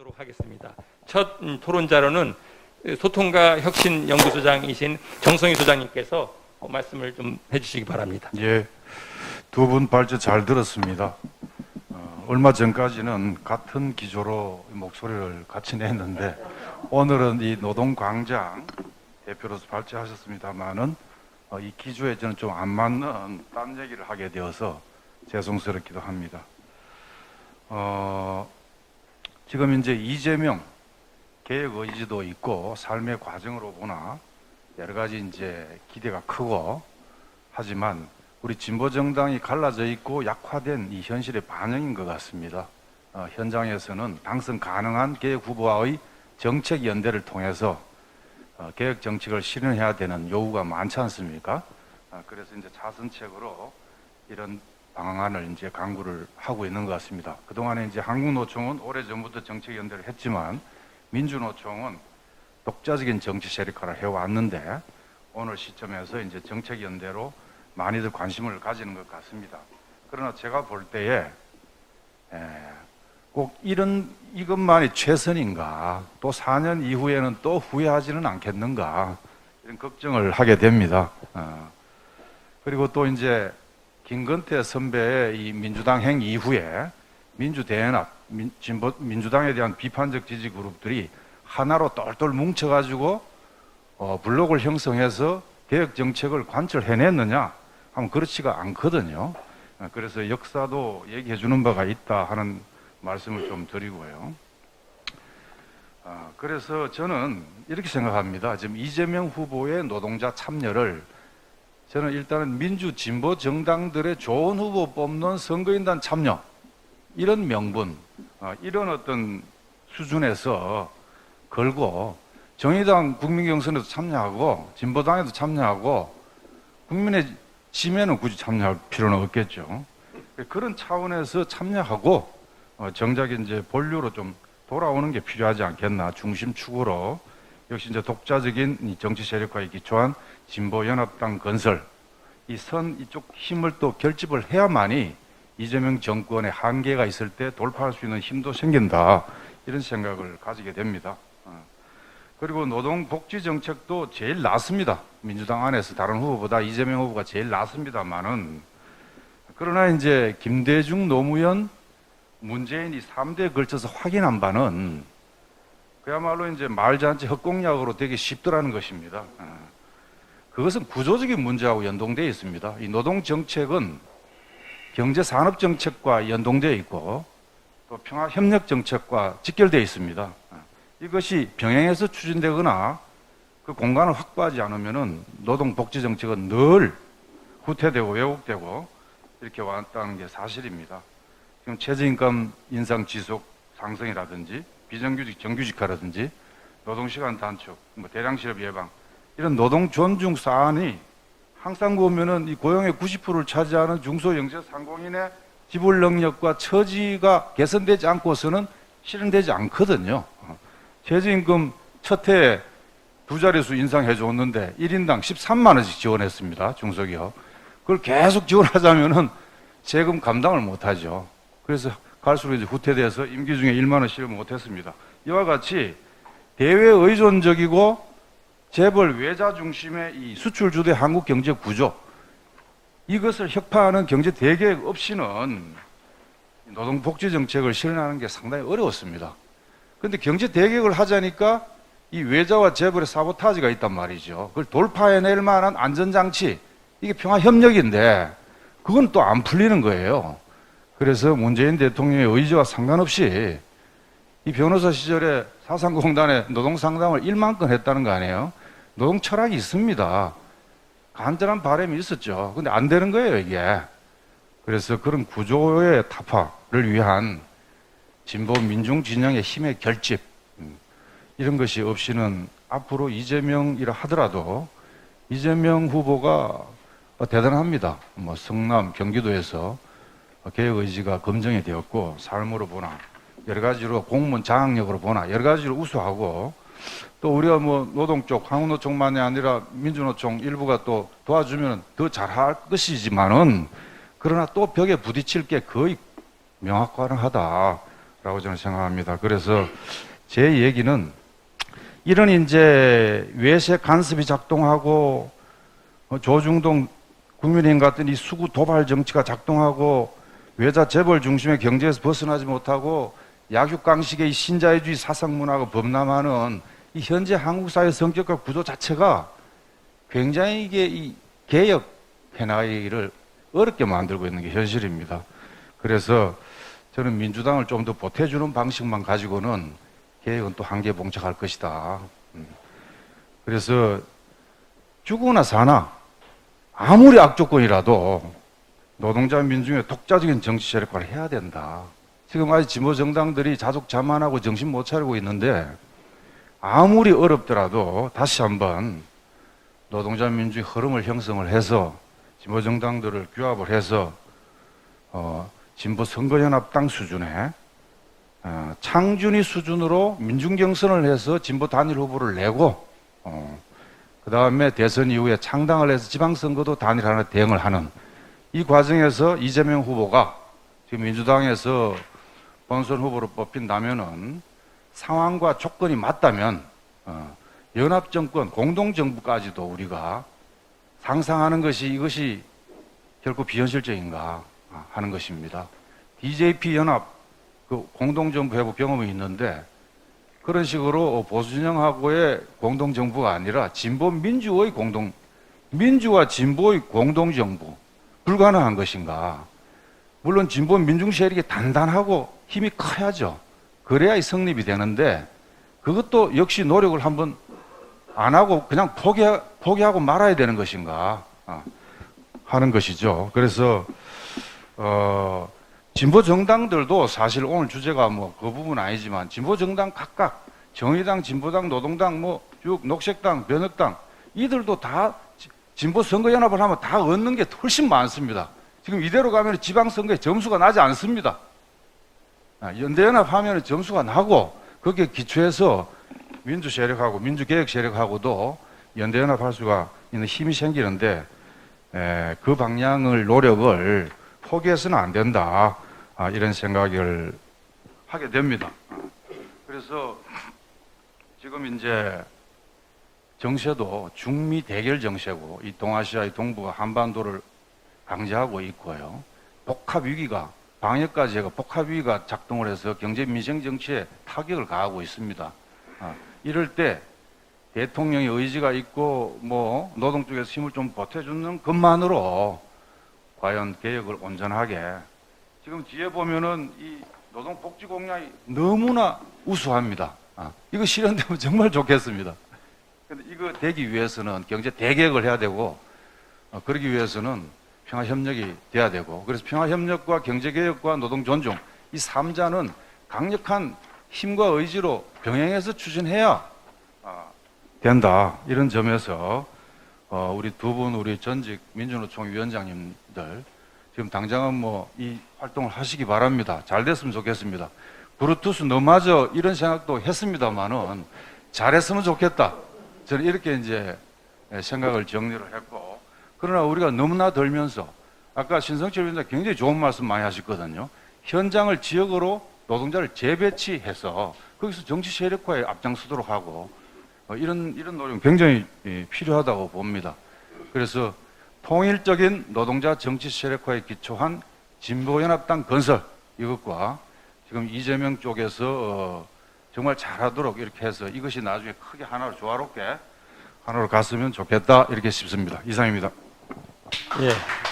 하도록 하겠습니다. 첫 음, 토론자로는 소통과 혁신 연구소장이신 정성희 소장님께서 어, 말씀을 좀 해주시기 바랍니다. 예, 두 분 발제 잘 들었습니다. 어, 얼마 전까지는 같은 기조로 목소리를 같이 냈는데 오늘은 이 노동광장 대표로서 발제하셨습니다만은 어, 이 기조에 저는 좀 안 맞는 딴 얘기를 하게 되어서 죄송스럽기도 합니다. 어, 지금 이제 이재명 개혁 의지도 있고 삶의 과정으로 보나 여러 가지 이제 기대가 크고 하지만 우리 진보 정당이 갈라져 있고 약화된 이 현실의 반영인 것 같습니다. 어, 현장에서는 당선 가능한 개혁 후보와의 정책 연대를 통해서 어, 개혁 정책을 실현해야 되는 요구가 많지 않습니까? 아, 그래서 이제 자선책으로 이런 방안을 이제 강구를 하고 있는 것 같습니다. 그동안에 이제 한국노총은 오래전부터 정책 연대를 했지만 민주노총은 독자적인 정치 세력화를 해왔는데 오늘 시점에서 이제 정책 연대로 많이들 관심을 가지는 것 같습니다. 그러나 제가 볼 때에 에, 꼭 이런 이것만이 최선인가 또 4년 이후에는 또 후회하지는 않겠는가 이런 걱정을 하게 됩니다. 어. 그리고 또 이제 김건태 선배의 이 민주당 행 이후에 민주대연합, 민, 진보, 민주당에 대한 비판적 지지 그룹들이 하나로 똘똘 뭉쳐가지고 어, 블록을 형성해서 개혁 정책을 관철해냈느냐 하면 그렇지가 않거든요. 어, 그래서 역사도 얘기해 주는 바가 있다 하는 말씀을 좀 드리고요. 아, 그래서 저는 이렇게 생각합니다. 지금 이재명 후보의 노동자 참여를 저는 일단은 민주 진보 정당들의 좋은 후보 뽑는 선거인단 참여 이런 명분, 어, 이런 어떤 수준에서 걸고 정의당 국민경선에도 참여하고 진보당에도 참여하고 국민의 지면은 굳이 참여할 필요는 없겠죠. 그런 차원에서 참여하고 어, 정작 이제 본류로 좀 돌아오는 게 필요하지 않겠나 중심 축으로 역시 이제 독자적인 이 정치 세력화에 기초한 진보 연합당 건설 이 선 이쪽 힘을 또 결집을 해야만이 이재명 정권의 한계가 있을 때 돌파할 수 있는 힘도 생긴다 이런 생각을 가지게 됩니다. 어. 그리고 노동복지 정책도 제일 낫습니다. 민주당 안에서 다른 후보보다 이재명 후보가 제일 낫습니다만은 그러나 이제 김대중 노무현 문재인이 3대에 걸쳐서 확인한 바는 그야말로 이제 말잔치 헛공약으로 되기 쉽더라는 것입니다. 어. 그것은 구조적인 문제하고 연동되어 있습니다. 이 노동 정책은 경제 산업 정책과 연동되어 있고 또 평화 협력 정책과 직결되어 있습니다. 어. 이것이 병행해서 추진되거나 그 공간을 확보하지 않으면은 노동 복지 정책은 늘 후퇴되고 왜곡되고 이렇게 왔다는 게 사실입니다. 지금 최저임금 인상 지속 상승이라든지 비정규직 정규직화라든지 노동시간 단축, 뭐 대량 실업 예방 이런 노동 존중 사안이 항상 보면은 이 고용의 90%를 차지하는 중소영세 상공인의 지불 능력과 처지가 개선되지 않고서는 실현되지 않거든요. 어. 최저임금 첫 해에 두 자릿수 인상해 줬는데 1인당 13만 원씩 지원했습니다. 중소기업. 그걸 계속 지원하자면은 세금 감당을 못 하죠. 그래서 갈수록 이제 후퇴돼서 임기 중에 1만 원씩을 못 했습니다. 이와 같이 대외 의존적이고 재벌 외자 중심의 이 수출 주도의 한국 경제 구조 이것을 혁파하는 경제 대계획 없이는 노동 복지 정책을 실현하는 게 상당히 어려웠습니다. 그런데 경제 대계획을 하자니까 이 외자와 재벌의 사보타지가 있단 말이죠. 그걸 돌파해낼 만한 안전장치 이게 평화협력인데 그건 또 안 풀리는 거예요. 그래서 문재인 대통령의 의지와 상관없이 이 변호사 시절에 사상공단에 노동상담을 1만 건 했다는 거 아니에요? 노동 철학이 있습니다. 간절한 바람이 있었죠. 근데 안 되는 거예요, 이게. 그래서 그런 구조의 타파를 위한 진보 민중 진영의 힘의 결집, 음, 이런 것이 없이는 앞으로 이재명이라 하더라도 이재명 후보가 대단합니다. 뭐 성남, 경기도에서 개혁 의지가 검증이 되었고 삶으로 보나 여러 가지로 공무원 장악력으로 보나 여러 가지로 우수하고 또 우리가 뭐 노동 쪽 한국노총만이 아니라 민주노총 일부가 또 도와주면 더 잘할 것이지만은 그러나 또 벽에 부딪힐 게 거의 명확하다 라고 저는 생각합니다. 그래서 제 얘기는 이런 이제 외세 간섭이 작동하고 어, 조중동 국민의힘 같은 이 수구 도발 정치가 작동하고 외자 재벌 중심의 경제에서 벗어나지 못하고 약육강식의 이 신자유주의 사상 문화가 범람하는 이 현재 한국 사회 성격과 구조 자체가 굉장히 이게 이 개혁 해나기를 어렵게 만들고 있는 게 현실입니다. 그래서 저는 민주당을 좀 더 보태주는 방식만 가지고는 개혁은 또 한계 봉착할 것이다. 음. 그래서 죽으나 사나 아무리 악조건이라도 노동자 민중의 독자적인 정치 세력화를 해야 된다. 지금 아직 진보 정당들이 자족 자만하고 정신 못 차리고 있는데 아무리 어렵더라도 다시 한번 노동자 민주의 흐름을 형성을 해서 진보 정당들을 규합을 해서 어, 진보 선거연합당 수준의 어, 창준이 수준으로 민중 경선을 해서 진보 단일 후보를 내고 어, 그 다음에 대선 이후에 창당을 해서 지방선거도 단일 하나 대응을 하는 이 과정에서 이재명 후보가 지금 민주당에서 본선 후보로 뽑힌다면은 상황과 조건이 맞다면 어, 연합 정권 공동 정부까지도 우리가 상상하는 것이 이것이 결코 비현실적인가 하는 것입니다. DJP 연합 그 공동 정부 회복 경험이 있는데 그런 식으로 보수 진영하고의 공동 정부가 아니라 진보 민주의 공동 민주와 진보의 공동 정부 불가능한 것인가? 물론 진보 민중 세력이 단단하고 힘이 커야죠. 그래야 이 성립이 되는데 그것도 역시 노력을 한번 안 하고 그냥 포기, 포기하고 말아야 되는 것인가 아, 하는 것이죠. 그래서 어, 진보 정당들도 사실 오늘 주제가 뭐 그 부분 아니지만 진보 정당 각각 정의당, 진보당, 노동당, 뭐 쭉 녹색당, 변혁당 이들도 다 지- 진보 선거 연합을 하면 다 얻는 게 훨씬 많습니다. 지금 이대로 가면 지방선거에 점수가 나지 않습니다. 아, 연대연합 하면 점수가 나고 거기에 기초해서 민주 세력하고 민주개혁 세력하고도 연대연합 할 수가 있는 힘이 생기는데 에, 그 방향을 노력을 포기해서는 안 된다 아, 이런 생각을 하게 됩니다. 그래서 지금 이제 정세도 중미 대결 정세고 이 동아시아의 동부가 한반도를 강제하고 있고요. 복합 위기가 방역까지 해가 복합 위기가 작동을 해서 경제 민생 정치에 타격을 가하고 있습니다. 아, 이럴 때 대통령의 의지가 있고 뭐 노동 쪽에서 힘을 좀 보태주는 것만으로 과연 개혁을 온전하게 지금 뒤에 보면은 이 노동 복지 공약이 너무나 우수합니다. 아, 이거 실현되면 정말 좋겠습니다. 근데 이거 되기 위해서는 경제 대개혁을 해야 되고 어, 그러기 위해서는 평화 협력이 돼야 되고 그래서 평화 협력과 경제 개혁과 노동 존중 이 삼자는 강력한 힘과 의지로 병행해서 추진해야 아, 된다 이런 점에서 어, 우리 두 분 우리 전직 민주노총 위원장님들 지금 당장은 뭐 이 활동을 하시기 바랍니다. 잘 됐으면 좋겠습니다. 브루투스 너마저 이런 생각도 했습니다만은 잘했으면 좋겠다. 저는 이렇게 이제 생각을 정리를 했고 그러나 우리가 너무나 덜면서 아까 신성철 위원장 굉장히 좋은 말씀 많이 하셨거든요. 현장을 지역으로 노동자를 재배치해서 거기서 정치 세력화에 앞장서도록 하고 어, 이런 이런 노력은 굉장히 예, 필요하다고 봅니다. 그래서 통일적인 노동자 정치 세력화에 기초한 진보연합당 건설 이것과 지금 이재명 쪽에서 어, 정말 잘하도록 이렇게 해서 이것이 나중에 크게 하나로 조화롭게 하나로 갔으면 좋겠다 이렇게 싶습니다. 이상입니다. 예.